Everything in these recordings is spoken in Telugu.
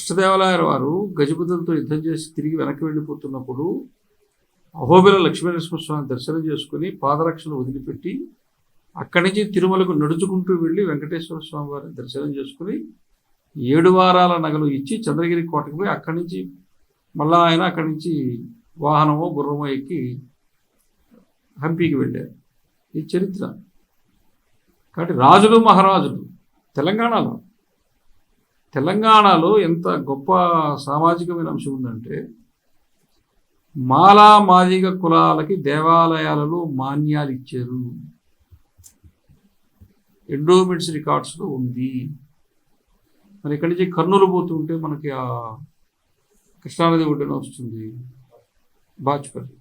కృష్ణదేవరాయల వారు గజపతులతో యుద్ధం చేసి తిరిగి వెనక్కి వెళ్ళిపోతున్నప్పుడు అహోబిల లక్ష్మీనరసింహస్వామి దర్శనం చేసుకుని పాదరక్షలు వదిలిపెట్టి అక్కడి నుంచి తిరుమలకు నడుచుకుంటూ వెళ్ళి వెంకటేశ్వర స్వామి వారిని దర్శనం చేసుకుని ఏడు వారాల నగలు ఇచ్చి చంద్రగిరి కోటకు పోయి అక్కడి నుంచి మళ్ళా ఆయన అక్కడి నుంచి వాహనమో గుర్రమో ఎక్కి హంపీకి వెళ్ళారు. ఈ చరిత్ర. కాబట్టి రాజులు మహారాజులు తెలంగాణలో తెలంగాణలో ఎంత గొప్ప సామాజికమైన అంశం ఉందంటే మాలా మాదిగ కులాలకి దేవాలయాలలో మాన్యాలు ఇచ్చారు. ఎండోమెంట్స్ రికార్డ్స్లో ఉంది. మరి ఇక్కడి నుంచి కర్నూలు పోతుంటే మనకి ఆ కృష్ణానది ఒడ్డున వస్తుంది బాచుపల్లి.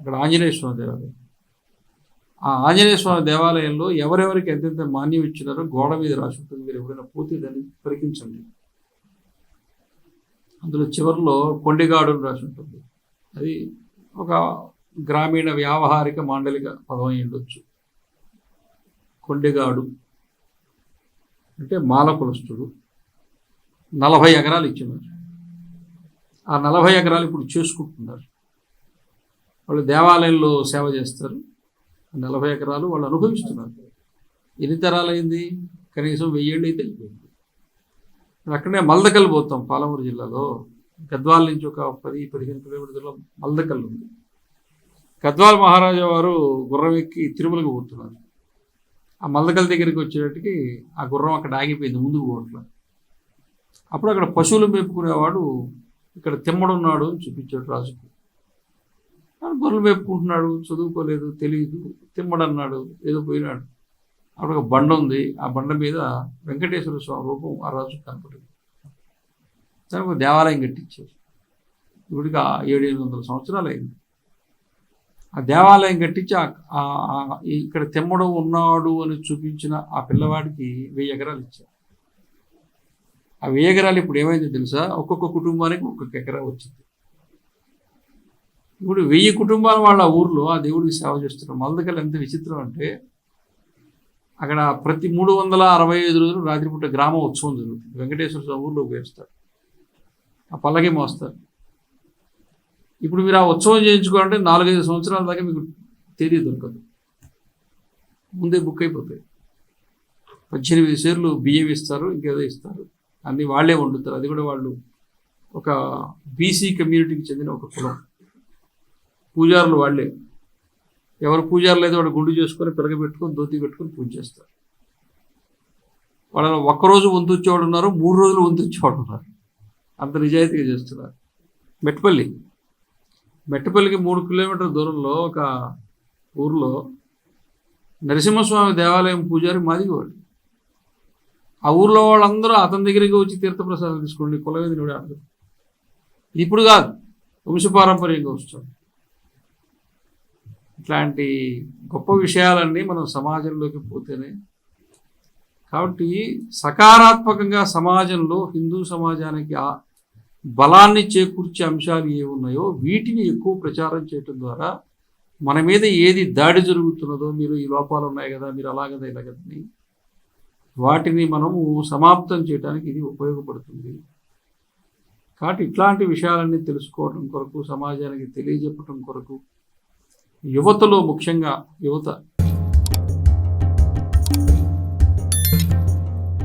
ఇక్కడ ఆంజనేయ స్వామి దేవాలయం. ఆ ఆంజనేయ స్వామి దేవాలయంలో ఎవరెవరికి ఎంతెంత మాన్యం ఇచ్చినారో గోడ మీద రాసి ఉంటుంది. మీరు ఎవరైనా పోతే దాన్ని పరికించండి. అందులో చివరిలో కొండిగాడు అని రాసి ఉంటుంది. అది ఒక గ్రామీణ వ్యావహారిక మాండలిక పదం ఉండొచ్చు. కొండిగాడు అంటే మాల కులస్తుడు. నలభై ఎకరాలు ఇచ్చినారు ఆ నలభై ఎకరాలు ఇప్పుడు చేసుకుంటున్నారు. వాళ్ళు దేవాలయంలో సేవ చేస్తారు. ఆ నలభై ఎకరాలు వాళ్ళు అనుభవిస్తున్నారు. ఎన్ని తరాలైంది? కనీసం వెయ్యేళ్ళు అయితే అయిపోయింది అక్కడనే మల్దకల్ పోతాం పాలమూరు జిల్లాలో. గద్వాల నుంచి ఒక పది పదిహేను కిలోమీటర్ల మల్దకల్ ఉంది. గద్వాల మహారాజా వారు గుర్రం ఎక్కి తిరుమలకు పోతున్నారు. ఆ మల్దకల్ దగ్గరికి వచ్చేటట్టుకి ఆ గుర్రం అక్కడ ఆగిపోయింది ముందుకు పోవట్ల. అప్పుడు అక్కడ పశువులు మేపుకునేవాడు ఇక్కడ తిమ్మడున్నాడు అని చూపించాడు రాజుకు. గుర్రం గొర్రెలు మేపుకుంటున్నాడు చదువుకోలేదు తెలియదు తిమ్మడన్నాడు ఏదో పోయినాడు. అక్కడ ఒక బండ ఉంది. ఆ బండ మీద వెంకటేశ్వర స్వామి రూపం ఆ రోజు కనపడింది. దానికి ఒక దేవాలయం కట్టించారు. ఇప్పటికి ఆ ఏడు ఎనిమిది వందల సంవత్సరాలు అయింది. ఆ దేవాలయం కట్టించి ఇక్కడ తెమ్మడు ఉన్నాడు అని చూపించిన ఆ పిల్లవాడికి వెయ్యి ఎకరాలు ఇచ్చారు. ఆ వెయ్యి ఎకరాలు ఇప్పుడు ఏమైందో తెలుసా? ఒక్కొక్క కుటుంబానికి ఒక్కొక్క ఎకరా వచ్చింది. ఇప్పుడు వెయ్యి కుటుంబాల వాళ్ళ ఊర్లో ఆ దేవుడికి సేవ చేస్తున్నారు. మల్దకల్ ఎంత విచిత్రం అంటే అక్కడ ప్రతి మూడు వందల అరవై ఐదు రోజులు రాత్రిపూట గ్రామ ఉత్సవం జరుగుతుంది. వెంకటేశ్వర స్వామి ఊర్లో వేస్తారు ఆ పల్లకి మోస్తారు. ఇప్పుడు మీరు ఆ ఉత్సవం చేయించుకోవాలంటే నాలుగైదు సంవత్సరాల దాకా మీకు తేదీ దొరకదు. ముందే బుక్ అయిపోతాయి. పద్దెనిమిది సేర్లు బియ్యం ఇస్తారు ఇంకేదో ఇస్తారు. అన్నీ వాళ్ళే వండుతారు. అది కూడా వాళ్ళు ఒక బీసీ కమ్యూనిటీకి చెందిన ఒక కులం. పూజారులు వాళ్ళే. ఎవరు పూజారు లేదో వాడు గుండు చేసుకొని పిలగ పెట్టుకొని దొద్ది పెట్టుకొని పూజ చేస్తారు. వాళ్ళని ఒక్కరోజు వంతుచ్చేవాడు ఉన్నారు మూడు రోజులు వంతుచ్చేవాడు ఉన్నారు. అంత నిజాయితీగా చేస్తున్నారు. మెట్టపల్లి. మెట్టపల్లికి మూడు కిలోమీటర్ల దూరంలో ఒక ఊర్లో నరసింహస్వామి దేవాలయం పూజారి మాదిగవాడు ఆ ఊర్లో వాళ్ళందరూ అతని దగ్గరికి వచ్చి తీర్థప్రసాదం తీసుకోండి కులవేది కూడా ఇప్పుడు కాదు వంశపారంపర్యంగా వస్తుంది ఇట్లాంటి గొప్ప విషయాలన్నీ మనం సమాజంలోకి పోతేనే. కాబట్టి సకారాత్మకంగా సమాజంలో హిందూ సమాజానికి ఆ బలాన్ని చేకూర్చే అంశాలు ఏ ఉన్నాయో వీటిని ఎక్కువ ప్రచారం చేయటం ద్వారా మన మీద ఏది దాడి జరుగుతున్నదో మీరు ఈ లోపాలు ఉన్నాయి కదా మీరు అలాగదా ఇలాగదని ఇలా వాటిని మనము సమాప్తం చేయడానికి ఇది ఉపయోగపడుతుంది. కాబట్టి ఇట్లాంటి విషయాలన్నీ తెలుసుకోవడం కొరకు సమాజానికి తెలియజెప్పడం కొరకు యువతలో ముఖ్యంగా యువత